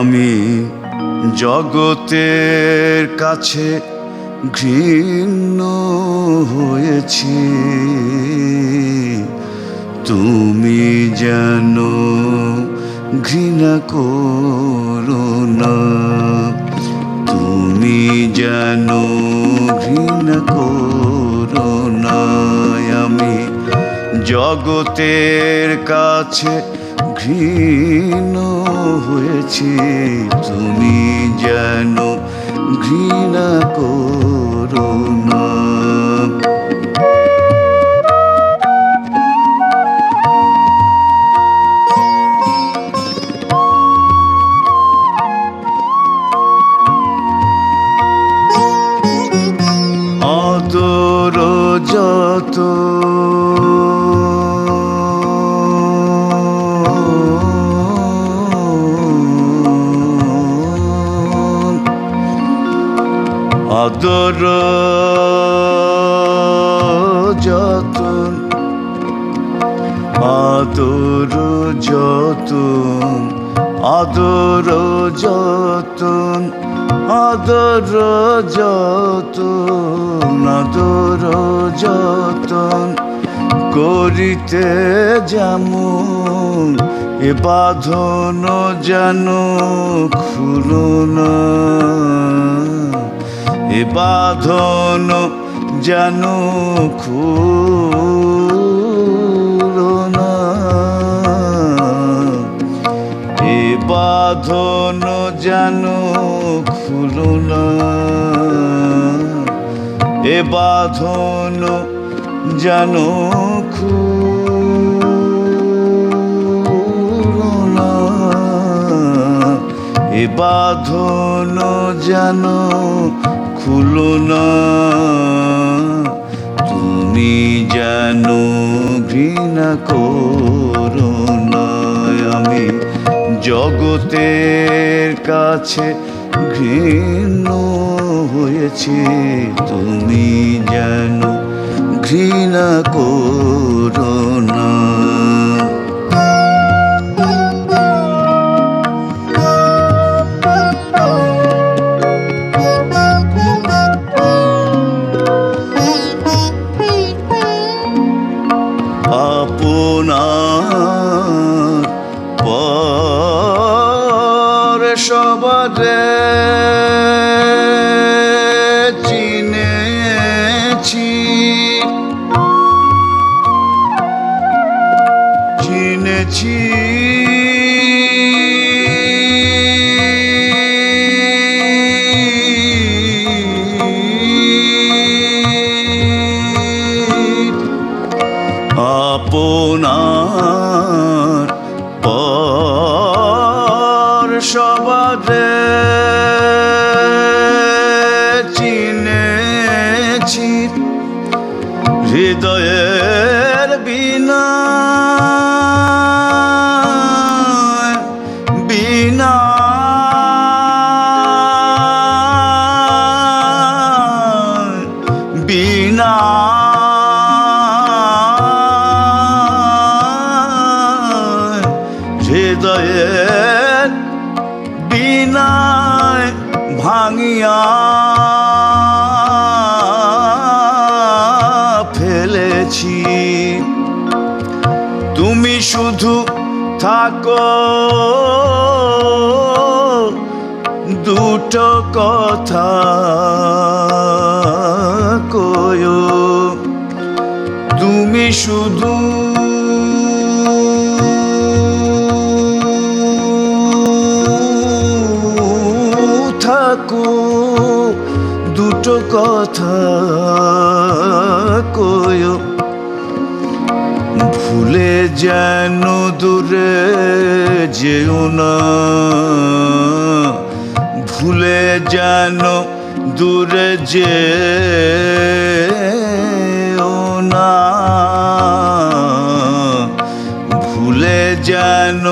আমি জগতের কাছে ঘৃণ্য হয়েছি। তুমি যেন ঘৃণা করো না। তুমি যেন ঘৃণা করো না। আমি জগতের কাছে ঘৃণ হয়েছে তুমি যেন ঘৃণা করো না। অদর যতন, আদর যতন আদর যতন আদর যতন আদর যতন করিতে যেমন, এ বাঁধন যেন খুলো না। এ বাঁধন যেন না। এ বাঁধন যেন খুলো এ বাঁধন যেন এ বাঁধন যেন খুলো না। তুমি যেন ঘৃণা করো না। আমি জগতের কাছে ঘৃণ হয়েছি। তুমি হৃদয়ের বিনা। বিনা। বিনা। হৃদয়ের বিনায় ভাঙিয়া থাকো দুটো কথা কয়ো। তুমি শুধু থাকো। দুটো কথা কয়ো। ভুলে যেন দূরে যেও না। ভুলে যেন দূরে যেও না। ভুলে যেন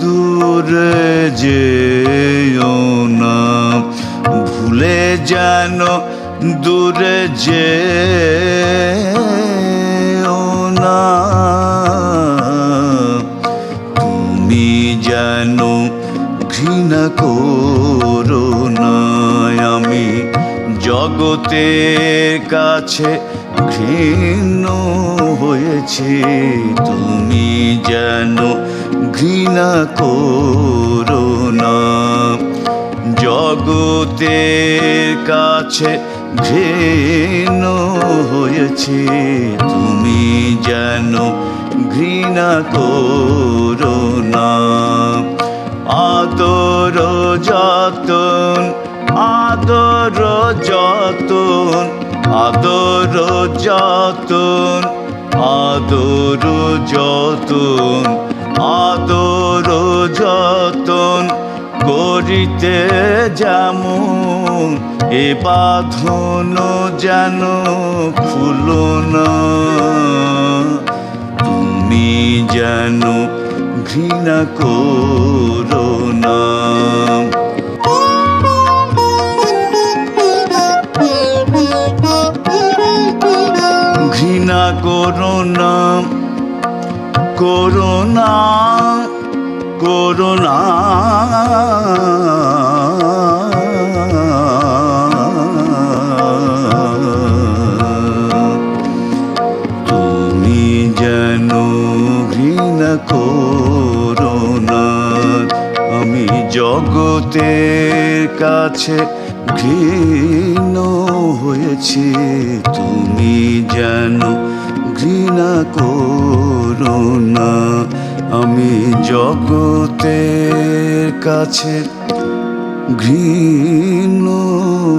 দূরে যেও না। ভুলে যেন দূরে যেও না। ঘৃণা করো না। আমি জগতের কাছে ঘৃণ হয়েছে। তুমি যেন ঘৃণা করো না। জগতের কাছে ঘৃণ হয়েছে, তুমি যেন ঘৃণা করো না। আদর যতন আদর যতন আদর যতন আদর যতন আদর যতন। করিতে যেমন এ বাঁধন যেন খুলো না তুমি যেন ঘৃণা করো না। ঘৃণা করো না করো না। করো না তুমি যেন ঘৃণা করো না আমি জগতের কাছে ঘৃণ হয়েছি। তুমি যেন ঘৃণা করো না আমি জগতের কাছে ঘৃণ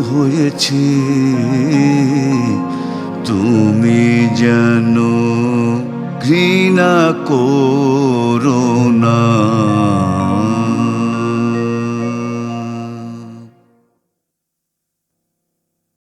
হয়েছি। তুমি যেন ঘৃণা করো